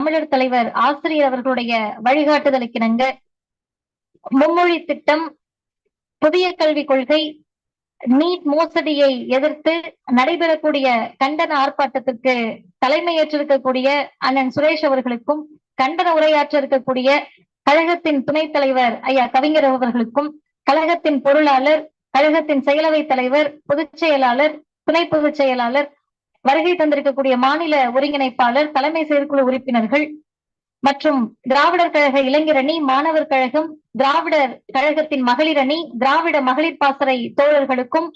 தமிழர் தலைவர் ஆசிரியர் அவர்களுடைய வழிகாட்டுதலுக்கிணங்க மும்மொழி திட்டம் புதிய கல்விக் கொள்கை நீட் மோசடியை எதிர்த்து நடைபெறக்கூடிய கண்டன ஆர்ப்பாட்டத்திற்கு தலைமையேற்றிருக்கக்கூடிய அண்ணன் சுரேஷ் அவர்களுக்கும் கண்டன உரையாற்ற இருக்கக்கூடிய கழகத்தின் துணைத் தலைவர் ஐயா கவிஞர் அவர்களுக்கும் கழகத்தின் பொருளாளர் கழகத்தின் செயலவை தலைவர் பொதுச் செயலாளர் துணை பொதுச் செயலாளர் வருகை தந்திருக்கக்கூடிய மாநில ஒருங்கிணைப்பாளர் தலைமை செயற்குழு உறுப்பினர்கள் மற்றும் திராவிடர் கழக இளைஞர் அணி மாணவர் கழகம் திராவிடர் கழகத்தின் மகளிர் அணி திராவிட மகளிர் பாசறை தோழர்களுக்கும்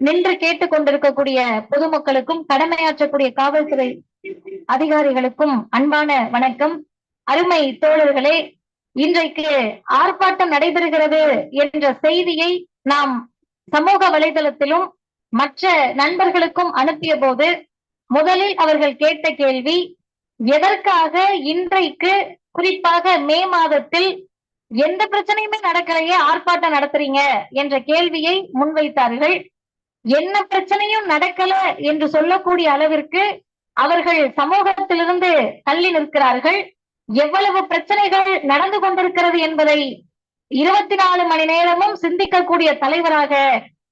நின்று கேட்டுக் கொண்டிருக்கக்கூடிய பொதுமக்களுக்கும் கடமையாற்றக்கூடிய காவல்துறை அதிகாரிகளுக்கும் அன்பான வணக்கம். அருமை தோழர்களே இன்றைக்கு ஆர்ப்பாட்டம் நடைபெறுகிறது என்ற செய்தியை நாம் சமூக வலைதளத்திலும் மற்ற நண்பர்களுக்கும் அனுப்பிய போது முதலில் அவர்கள் கேட்ட கேள்வி எதற்காக இன்றைக்கு குறிப்பாக மே மாதத்தில் எந்த பிரச்சனையுமே நடக்கலையே ஆர்ப்பாட்டம் நடத்துறீங்க? என்ற கேள்வியை முன்வைத்தார்கள். என்ன பிரச்சனையும் நடக்கல என்று சொல்லக்கூடிய அளவிற்கு அவர்கள் சமூகத்திலிருந்து தள்ளி நிற்கிறார்கள். எவ்வளவு பிரச்சனைகள் நடந்து கொண்டிருக்கிறது என்பதை இருபத்தி நாலு மணி நேரமும் சிந்திக்கக்கூடிய தலைவராக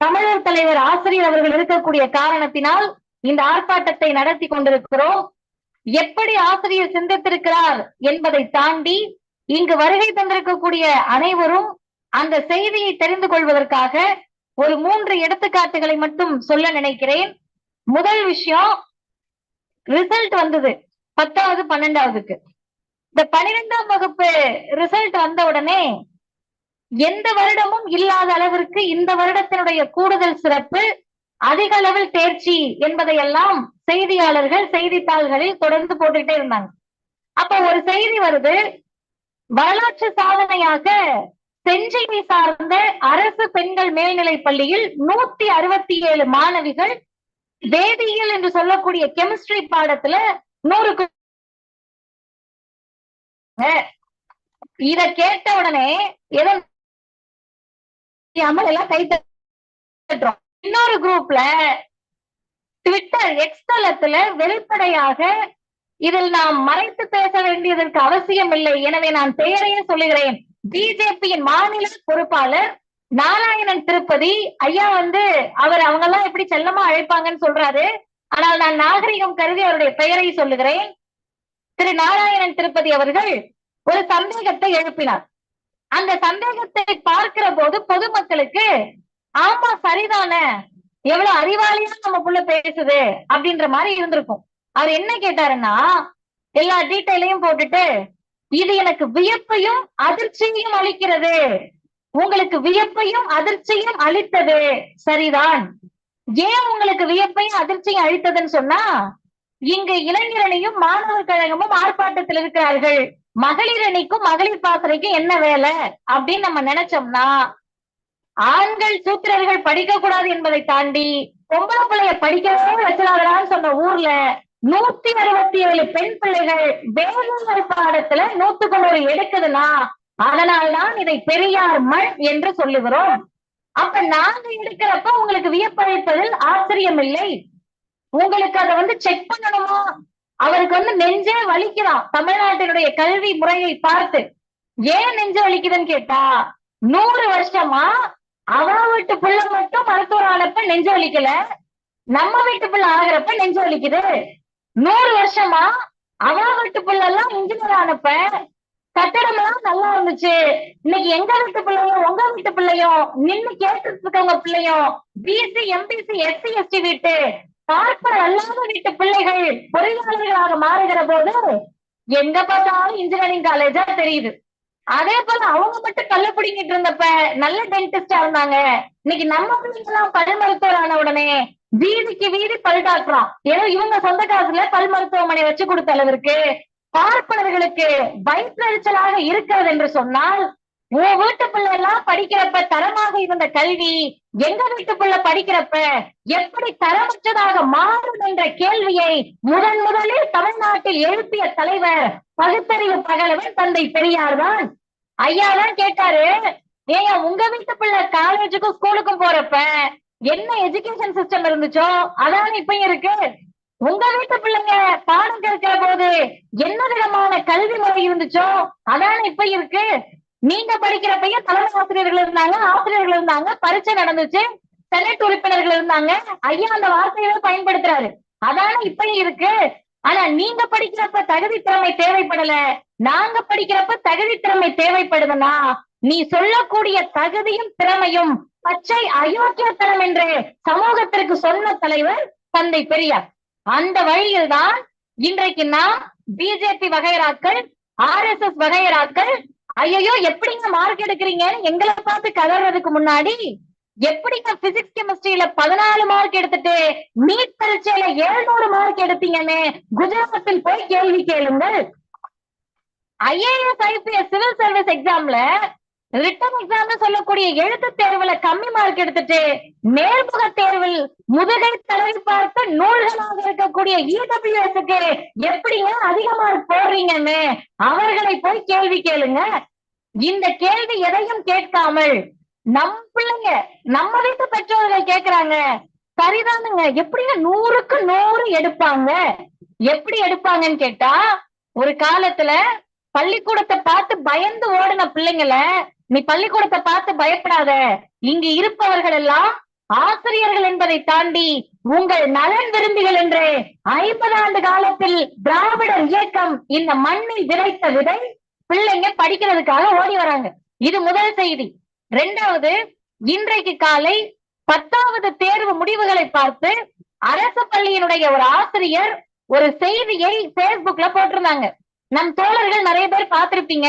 தமிழர் தலைவர் ஆசிரியர் அவர்கள் இருக்கக்கூடிய காரணத்தினால் இந்த ஆர்ப்பாட்டத்தை நடத்தி கொண்டிருக்கிறோம். எப்படி ஆசிரியர் சிந்தித்திருக்கிறார் என்பதை தாண்டி இங்கு வருகை தந்திருக்கக்கூடிய அனைவரும் அந்த செய்தியை தெரிந்து கொள்வதற்காக ஒரு மூன்று எடுத்துக்காட்டுகளை மட்டும் சொல்ல நினைக்கிறேன். முதல் விஷயம் ரிசல்ட் வந்தது. பத்தாவது பன்னெண்டாவதுக்கு. இந்த பனிரெண்டாம் வகுப்பு ரிசல்ட் வந்த உடனே எந்த வருடமும் இல்லாத அளவிற்கு இந்த வருடத்தினுடைய கூடுதல் சிறப்பு அதிக அளவில் தேர்ச்சி என்பதையெல்லாம் செய்தியாளர்கள் செய்தித்தாள்களில் தொடர்ந்து போட்டுட்டே இருந்தாங்க. அப்ப ஒரு செய்தி வருது வரலாற்று சாதனையாக செஞ்சியை சார்ந்த அரசு பெண்கள் மேல்நிலை பள்ளியில் நூத்தி அறுபத்தி ஏழு மாணவிகள் வேதியியல் என்று சொல்லக்கூடிய கெமிஸ்ட்ரி பாடத்துல நூறுக்கு இத கேட்ட உடனே ஏதோ எல்லாம் கை தட்டுறோம் இன்னொரு குரூப்ல ட்விட்டர் எக்ஸ்தலத்துல வெளிப்படையாக இதில் நாம் மறைத்து பேச வேண்டியதற்கு அவசியம் இல்லை. எனவே நான் பெயரையும் சொல்லுகிறேன். பிஜேபியின் மாநில பொறுப்பாளர் நாராயணன் திருப்பதி. ஐயா வந்து அவர் அவங்க எல்லாம் எப்படி செல்லமா அழைப்பாங்கன்னு சொல்றாரு. ஆனால் நான் நாகரிகம் கருதி அவருடைய பெயரை சொல்லுகிறேன். திரு நாராயணன் திருப்பதி அவர்கள் ஒரு சந்தேகத்தை எழுப்பினார். அந்த சந்தேகத்தை பார்க்கிற போது பொதுமக்களுக்கு ஆமா சரிதானே. எவ்வளவு அறிவாளியா நம்ம புள்ள பேசுது. அப்படின்ற மாதிரி இருந்திருக்கும். அவர் என்ன கேட்டாருன்னா எல்லா டீட்டெயிலையும் போட்டுட்டு இது எனக்கு வியப்பையும் அதிர்ச்சியையும் அளிக்கிறது. உங்களுக்கு வியப்பையும் அதிர்ச்சியும் அளித்தது. சரிதான். ஏன் உங்களுக்கு வியப்பையும் அதிர்ச்சியும் அளித்ததுன்னு சொன்னா இங்கு இளைஞரணியும் மாணவர் கழகமும் ஆர்ப்பாட்டத்தில் இருக்கிறார்கள். மகளிர் அணிக்கும் மகளிர் பாசறைக்கும் என்ன வேலை? அப்படின்னு நம்ம நினைச்சோம்னா ஆண்கள் சூத்திரர்கள் படிக்க கூடாது என்பதை தாண்டி பொம்பளை பிள்ளைய படிக்கவே வச்சிடாதான்னு சொன்ன ஊர்ல நூத்தி அறுபத்தி ஏழு பெண் பிள்ளைகள் வேலை பாடத்துல நூத்துக்கு நூறு எடுக்குதுன்னா அதனால்தான் இதை பெரியார் மண் என்று சொல்லுகிறோம். அப்ப நாங்க எடுக்கிறப்ப உங்களுக்கு வியப்படைப்பதில் ஆச்சரியம் இல்லை உங்களுக்கு அதை வந்து செக் பண்ணணுமா? அவருக்கு வந்து நெஞ்சே வலிக்கிறான். தமிழ்நாட்டினுடைய கல்வி முறையை பார்த்து ஏன் நெஞ்சு வலிக்குதுன்னு கேட்டா நூறு வருஷமா அவ வீட்டு பிள்ளை மட்டும் மருத்துவர் ஆனப்ப நெஞ்சு வலிக்கல. நம்ம வீட்டு பிள்ளை ஆகிறப்ப நெஞ்சு வலிக்குது. நூறு வருஷமா அவ வீட்டு பிள்ளை எல்லாம் இன்ஜினியர் ஆனப்ப கட்டடம் எல்லாம் நல்லா இருந்துச்சு. இன்னைக்கு எங்க வீட்டு பிள்ளையும் உங்க வீட்டு பிள்ளையும் நின்னு கேட்டுட்டு இருக்கவங்க பிள்ளையும் பிஎஸ்சி எம்பிசி எஸ்சி எஸ்டி வீட்டு பார்ப்பர் அல்லாத வீட்டு பிள்ளைகள் பொறியாளர்களாக மாறுகிற போது எங்க பார்த்தாலும் இன்ஜினியரிங் காலேஜா தெரியுது. அதே போல அவங்க மட்டும் கல்ல பிடிங்கிட்டு இருந்தப்ப நல்ல டென்டிஸ்டா இருந்தாங்க. இன்னைக்கு நம்ம பிள்ளைங்க எல்லாம் பல் மருத்துவர் ஆன உடனே வீதிக்கு வீதி பல் டாக்டராம் ஏதோ இவங்க சொந்த காசுல பல் மருத்துவமனை வச்சு கொடுத்த அளவிற்கு பார்ப்பனர்களுக்கு வயிற்றெரிச்சலாக இருக்கிறது என்று சொன்னால் உன் வீட்டு பிள்ளை எல்லாம் படிக்கிறப்ப தரமாக இருந்த கல்வி எங்க வீட்டு பிள்ளை படிக்கிறப்ப எப்படி தரமற்றதாக மாறும் என்ற கேள்வியை முதன் முதலில் தமிழ்நாட்டில் எழுப்பிய தலைவர் பகுத்தறிவு பகலவன் தந்தை பெரியார் தான். ஐயா தான் கேட்டாரு ஏங்க உங்க வீட்டு பிள்ளை காலேஜுக்கும் ஸ்கூலுக்கும் போறப்ப என்ன எஜுகேஷன் சிஸ்டம் இருந்துச்சோ அதான் இப்பயும் இருக்கு. உங்க வீட்டு பிள்ளைங்க பாடம் கேட்கிற போது என்ன விதமான கல்வி முறை இருந்துச்சோ அதானே இப்ப இருக்கு. நீங்க படிக்கிறப்பையும் தலைமை ஆசிரியர்கள் இருந்தாங்க ஆசிரியர்கள் இருந்தாங்க பரீட்சை நடந்துச்சு செனட் உறுப்பினர்கள் இருந்தாங்க. ஐயா அந்த வார்த்தையவே பயன்படுத்துறாரு. அதான இப்பயும் இருக்கு. ஆனா நீங்க படிக்கிறப்ப தகுதி திறமை தேவைப்படல. நாங்க படிக்கிறப்ப தகுதி திறமை தேவைப்படுதுன்னா நீ சொல்லக்கூடிய தகுதியும் திறமையும் பச்சை அயோக்கியத்தனம் என்று சமூகத்திற்கு சொன்ன தலைவர் தந்தை பெரியார். அந்த வழியில் தான் இன்றைக்கு நாம் பிஜேபி வகைராக்கள் ஆர் எஸ் எஸ் வகைராக்கள் ஐயோ எப்படிங்க மார்க் எடுக்கிறீங்கன்னு எங்களை பார்த்து கதறதுக்கு முன்னாடி எப்படிங்க பிசிக்ஸ் கெமிஸ்ட்ரியில பதினாலு மார்க் எடுத்துட்டு நீட் பரீட்சையில எழுநூறு மார்க் எடுத்தீங்கன்னு குஜராத்தில் போய் கேள்வி கேளுங்கள். ஐஏஎஸ் ஐபிஎஸ் சிவில் சர்வீஸ் எக்ஸாம்ல ரிட்டன் எக்ஸாம்னு சொல்லக்கூடிய எழுத்து தேர்வுல கம்மி மார்க் எடுத்துட்டு நேர்முக தேர்வில் முதுகை தடவி பார்த்து நூல்களாக இருக்கக்கூடிய இடபிள்யூஎஸ்க்கு எப்படிங்க அதிக மார்க் போடுறீங்கன்னு அவர்களை போய் கேள்வி கேளுங்க. இந்த கேள்வி எதையும் கேட்காமல் நம் பிள்ளைங்க நம்ம வீட்டு பெற்றோர்கள் கேக்குறாங்க சரிதானுங்க. எப்படிங்க நூறுக்கு நூறு எடுப்பாங்க? எப்படி எடுப்பாங்கன்னு கேட்டா ஒரு காலத்துல பள்ளிக்கூடத்தை பார்த்து பயந்து ஓடின பிள்ளைங்கள நீ பள்ளிக்கூடத்தை பார்த்து பயப்படாத. இங்கு இருப்பவர்கள் எல்லாம் ஆசிரியர்கள் என்பதை தாண்டி உங்கள் நலன் விரும்பிகள் என்று ஐம்பது ஆண்டு காலத்தில் திராவிடர் இயக்கம் இந்த மண்ணில் விதைத்த விதை பிள்ளைங்க படிக்கிறதுக்காக ஓடி வராங்க. இது முதல் செய்தி. ரெண்டாவது இன்றைக்கு காலை பத்தாவது தேர்வு முடிவுகளை பார்த்து அரசு பள்ளியினுடைய ஒரு ஆசிரியர் ஒரு செய்தியை பேஸ்புக்ல போட்டிருந்தாங்க. நம் தோழர்கள் நிறைய பேர் பார்த்திருப்பீங்க.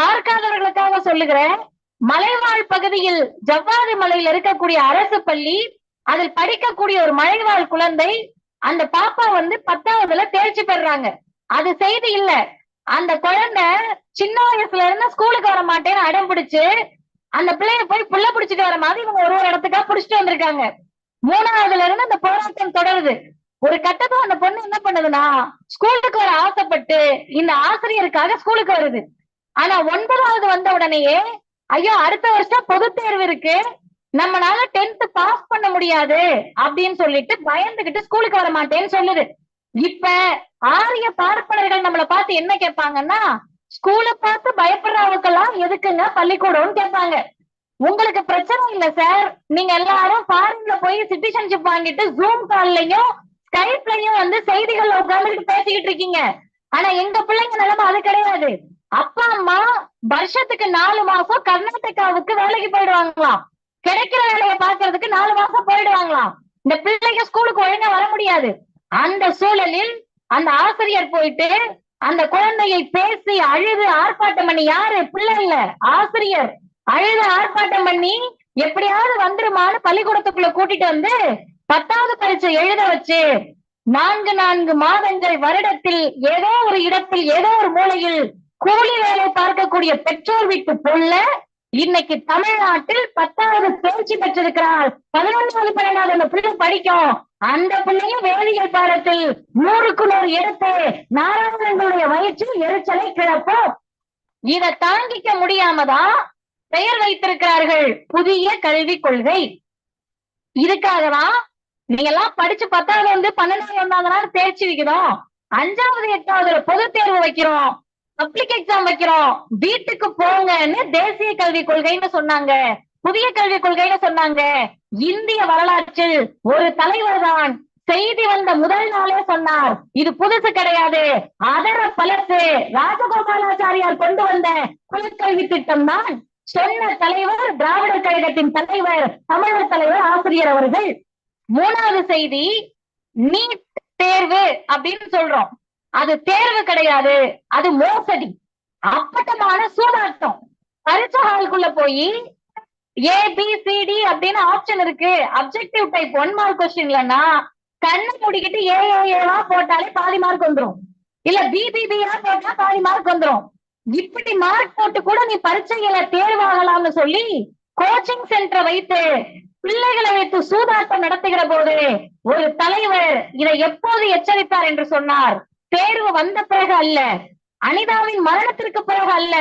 பார்க்காதவர்களுக்காக சொல்லுகிறேன். மலைவாழ் பகுதியில் ஜவ்வாது மலையில் இருக்கக்கூடிய அரசு பள்ளி அதில் படிக்கக்கூடிய ஒரு மலைவாழ் குழந்தை அந்த பாப்பா வந்து பத்தாவதுல தேர்ச்சி பெறாங்க அது செய்தி இல்ல. அந்த குழந்தை சின்ன வயசுல இருந்து ஸ்கூலுக்கு வர மாட்டேன்னு அடம் பிடிச்சு அந்த பிள்ளைய போய் புள்ள பிடிச்சிட்டு வர மாதிரி இவங்க ஒரு ஒரு இடத்துக்கா புடிச்சிட்டு வந்திருக்காங்க. மூணாவதுல இருந்து அந்த போராட்டம் தொடருது. ஒரு கட்டத்துல அந்த பொண்ணு என்ன பண்ணுதுன்னா ஸ்கூலுக்கு வர ஆசைப்பட்டு இந்த ஆசிரியருக்காக ஸ்கூலுக்கு வருது. ஆனா ஒன்பதாவது வந்த உடனேயே ஐயோ அடுத்த வருஷம் பொது தேர்வு இருக்கு. நம்மளால டென்த் பாஸ் பண்ண முடியாது அப்படின்னு சொல்லிட்டு பயந்துகிட்டு ஸ்கூலுக்கு வர மாட்டேன்னு சொல்லுது. இப்ப ஆரிய பார்ப்பனர்கள் நம்மள பார்த்து என்ன கேட்பாங்கன்னா ஸ்கூலை பார்த்து பயப்படுறவங்கெல்லாம் எதுக்குங்க பள்ளிக்கூடம்னு கேட்பாங்க. உங்களுக்கு பிரச்சனை இல்ல சார் நீங்க எல்லாரும் ஃபாரின்ல போய் சிட்டிசன்ஷிப் வாங்கிட்டு ஜூம் கால்லயும் ஸ்கைப்லயும் வந்து செய்திகள்ல உட்காந்துட்டு பேசிக்கிட்டு இருக்கீங்க. ஆனா எங்க பிள்ளைங்க நிலைமை அது கிடையாது. அப்பா அம்மா வருஷத்துக்கு நாலு மாசம் கர்நாடகாவுக்கு வேலைக்கு போயிடுவாங்களாம். கிடைக்கிற வேலையை பாக்குறதுக்கு நாலு மாசம் போயிடுவாங்களாம். இந்த பிள்ளைங்க ஸ்கூலுக்கு ஒழுங்கா வர முடியாது. அந்த சூழலில் அந்த ஆசிரியர் போயிட்டு அந்த குழந்தையை பேசி அழுது ஆர்ப்பாட்டம் பண்ணி யாரு? பிள்ளை இல்ல ஆசிரியர். அழுது ஆர்ப்பாட்டம் பண்ணி எப்படியாவது வந்துருமான்னு பள்ளிக்கூடத்துக்குள்ள கூட்டிட்டு வந்து பத்தாவது பரீட்சை எழுத வச்சு நான்கு நான்கு மாதங்கள் வருடத்தில் ஏதோ ஒரு இடத்தில் ஏதோ ஒரு மூலையில் கூலி வேலை பார்க்கக்கூடிய பெற்றோர் வீட்டு புள்ள இன்னைக்கு தமிழ்நாட்டில் பத்தாவது தேர்ச்சி பெற்றிருக்கிறார் பதினொன்றாவது பன்னெண்டாவது அந்த பிள்ளை படிக்கும். அந்த பிள்ளையும் வேதியியல் பாடத்தில் நூறுக்கு நூறு எடுத்து நாராயணனுடைய வயிற்றில் எரிச்சலை கிளப்பும். இதை தாங்கிக்க முடியாமதான் பெயர் வைத்திருக்கிறார்கள்? புதிய கல்விக் கொள்கை. இதுக்காகதான் நீங்க எல்லாம் படிச்சு பத்தாவது வந்து பன்னெண்டாவது ஒன்னாவது தேர்ச்சி வைக்கிறோம் அஞ்சாவது எட்டாவதுல பொது தேர்வு வைக்கிறோம். பப்ளிக் எக்ஸாம் வைக்கிறோம். வீட்டுக்கு போங்கன்னு தேசிய கல்விக் கொள்கைன்னு சொன்னாங்க. புதிய கல்விக் கொள்கைன்னு சொன்னாங்க. இந்திய வரலாற்றில் ஒரு தலைவர் தான் செய்தி வந்த முதல் நாளே சொன்னார். இது புதுசு கிடையாது. அதர பழசு ராஜகோபாலாச்சாரியார் கொண்டு வந்த குலக்கல்வி திட்டம் தான் சொன்ன தலைவர் திராவிடர் கழகத்தின் தலைவர் தமிழர் தலைவர் ஆசிரியர் அவர்கள். மூணாவது செய்தி நீட் தேர்வு அப்படின்னு சொல்றோம். அது தேர்வு கிடையாது அது மோசடி. அப்பட்டமான சூதாட்டம். பரீட்சை ஹாலுக்குள்ள போய் ஏ பி சிடி அப்படின்னு ஆப்ஷன் இருக்கு. அப்ஜெக்டிவ் டைப் ஒன் மார்க் கொஸ்டின்லன்னா கண்ணு மூடிக்கிட்டு ஏ ஏவா போட்டாலே பாதி மார்க் வந்துரும். இல்ல பிபிபியா போட்டா பாதி மார்க் வந்துரும். இப்படி மார்க் போட்டு கூட நீ பரீட்சையில தேர்வாகலாம்னு சொல்லி கோச்சிங் சென்டரை வைத்து பிள்ளைகளை வைத்து சூதாட்டம் நடத்துகிற போது ஒரு தலைவர் இதை எப்போது எச்சரித்தார் என்று சொன்னார்? தேர்வு வந்த பிறகு அல்ல. அனிதாவின் மரணத்திற்கு பிறகு அல்ல.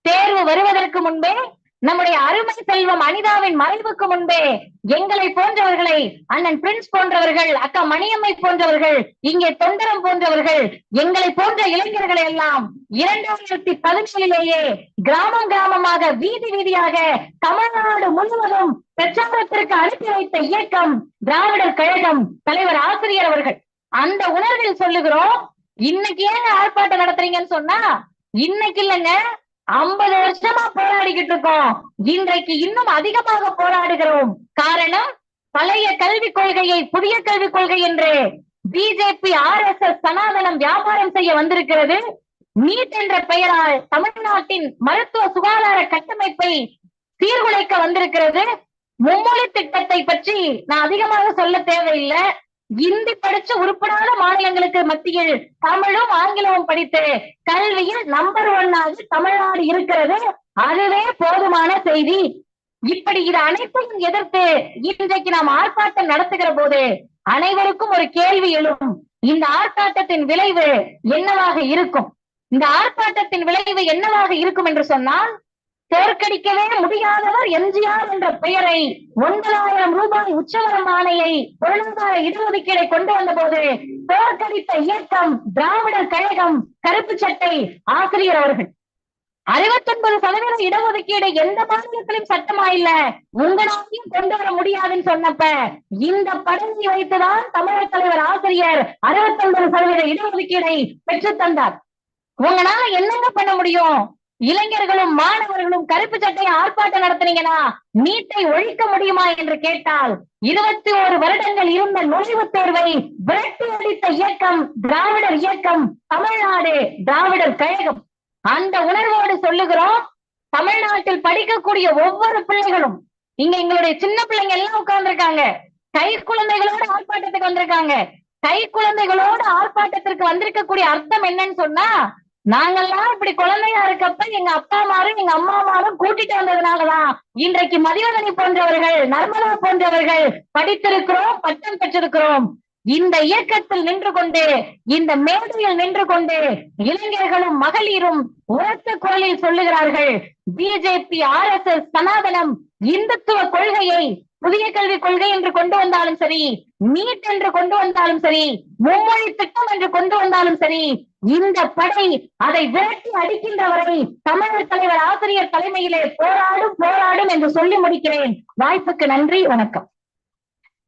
தேர்வு வருவதற்கு முன்பே நம்முடைய அருமை செல்வம் அனிதாவின் மறைவுக்கு முன்பே எங்களை போன்றவர்களை அண்ணன் பிரின்ஸ் போன்றவர்கள் அக்கா மணியம்மை போன்றவர்கள் இங்கே தொந்தரம் போன்றவர்கள் எங்களை போன்ற இளைஞர்களை எல்லாம் இரண்டாயிரத்தி பதினேழிலேயே கிராமம் கிராமமாக வீதி வீதியாக தமிழ்நாடு முழுவதும் பிரச்சாரத்திற்கு அனுப்பி வைத்த இயக்கம் திராவிடர் கழகம் தலைவர் ஆசிரியர் அவர்கள். அந்த உணர்வில் சொல்லுகிறோம் இன்னைக்கு ஏன் ஆர்ப்பாட்டம் நடத்துறீங்கன்னு சொன்னா இன்னைக்கு இல்லைங்க ஐம்பது வருஷமா போராடிக்கிட்டு இருக்கோம். இன்றைக்கு இன்னும் அதிகமாக போராடுகிறோம். காரணம் பழைய கல்விக் கொள்கையை புதிய கல்விக் கொள்கை என்று பிஜேபி ஆர் எஸ் எஸ் சனாதனம் வியாபாரம் செய்ய வந்திருக்கிறது. நீட் என்ற பெயரால் தமிழ்நாட்டின் மருத்துவ சுகாதார கட்டமைப்பை சீர்குலைக்க வந்திருக்கிறது. மும்மொழி திட்டத்தை பற்றி நான் அதிகமாக சொல்ல தேவையில்லை. இந்தி படிச்சு உருப்படாத மாநிலங்களுக்கு மத்தியில் தமிழும் ஆங்கிலமும் படித்து கல்வியில் நம்பர் ஒன்னாக தமிழ்நாடு இருக்கிறது. அதுவே போதுமான செய்தி. இப்படி இது அனைத்தையும் எதிர்த்து இன்றைக்கு நாம் ஆர்ப்பாட்டம் நடத்துகிற போது அனைவருக்கும் ஒரு கேள்வி எழும். இந்த ஆர்ப்பாட்டத்தின் விளைவு என்னவாக இருக்கும்? இந்த ஆர்ப்பாட்டத்தின் விளைவு என்னவாக இருக்கும் என்று சொன்னால் தோற்கடிக்கவே முடியாதவர் எம்ஜிஆர் என்ற பெயரை ஒன்பதாயிரம் ரூபாய் உச்சவரம் ஆணையை பொருளாதார இடஒதுக்கீடை கொண்டு வந்த போது தோற்கடித்த இயக்கம் திராவிடர் கழகம் கருப்பு சட்டை ஆசிரியர் அவர்கள். அறுபத்தி ஒன்பது சதவீத இடஒதுக்கீடு எந்த மாநிலத்திலும் சட்டமா இல்ல. உங்களாலையும் கொண்டு வர முடியாதுன்னு சொன்னப்ப இந்த பதவியை வைத்துதான் தமிழக தலைவர் ஆசிரியர் அறுபத்தி ஒன்பது சதவீத இடஒதுக்கீடை பெற்று தந்தார். உங்களால என்னங்க பண்ண முடியும்? இளைஞர்களும் மாணவர்களும் கருப்பு சட்டை ஆர்ப்பாட்டம் நடத்துனீங்கன்னா நீட்டை ஒழிக்க முடியுமா என்று கேட்டால் இருபத்தி ஒரு வருடங்கள் இருந்த நுழைவுத் தேர்வை விரட்டி அடித்த இயக்கம் திராவிடர் இயக்கம் தமிழ்நாடு திராவிடர் கழகம். அந்த உணர்வோடு சொல்லுகிறோம் தமிழ்நாட்டில் படிக்கக்கூடிய ஒவ்வொரு பிள்ளைகளும் இங்க எங்களுடைய சின்ன பிள்ளைங்க எல்லாம் உட்கார்ந்துருக்காங்க. கை குழந்தைகளோட ஆர்ப்பாட்டத்துக்கு வந்திருக்காங்க. கை குழந்தைகளோட ஆர்ப்பாட்டத்திற்கு வந்திருக்கக்கூடிய அர்த்தம் என்னன்னு சொன்னா நாங்கெல்லாம் இப்படி குழந்தையா இருக்கப்ப எங்க அப்பா மாரும் எங்க அம்மா மாரும் கூட்டிட்டு வந்ததுனாலதான் இன்றைக்கு மதிவதனி போன்றவர்கள் நர்மதா போன்றவர்கள் படித்திருக்கிறோம் பட்டம் பெற்றிருக்கிறோம். இந்த இயக்கத்தில் நின்று கொண்டு இந்த மேடையில் நின்று கொண்டு இளைஞர்களும் மகளிரும் உரத்த குரலில் சொல்லுகிறார்கள் பிஜேபி ஆர் எஸ் எஸ் சனாதனம் இந்துத்துவ கொள்கையை புதிய கல்விக் கொள்கை என்று கொண்டு வந்தாலும் சரி நீட் என்று கொண்டு வந்தாலும் சரி மும்மொழி திட்டம் என்று கொண்டு வந்தாலும் சரி இந்த படை அதை விரட்டி அடிக்கின்ற வரை தமிழர் தலைவர் ஆசிரியர் தலைமையிலே போராடும் போராடும் என்று சொல்லி முடிக்கிறேன். வாய்ப்புக்கு நன்றி வணக்கம்.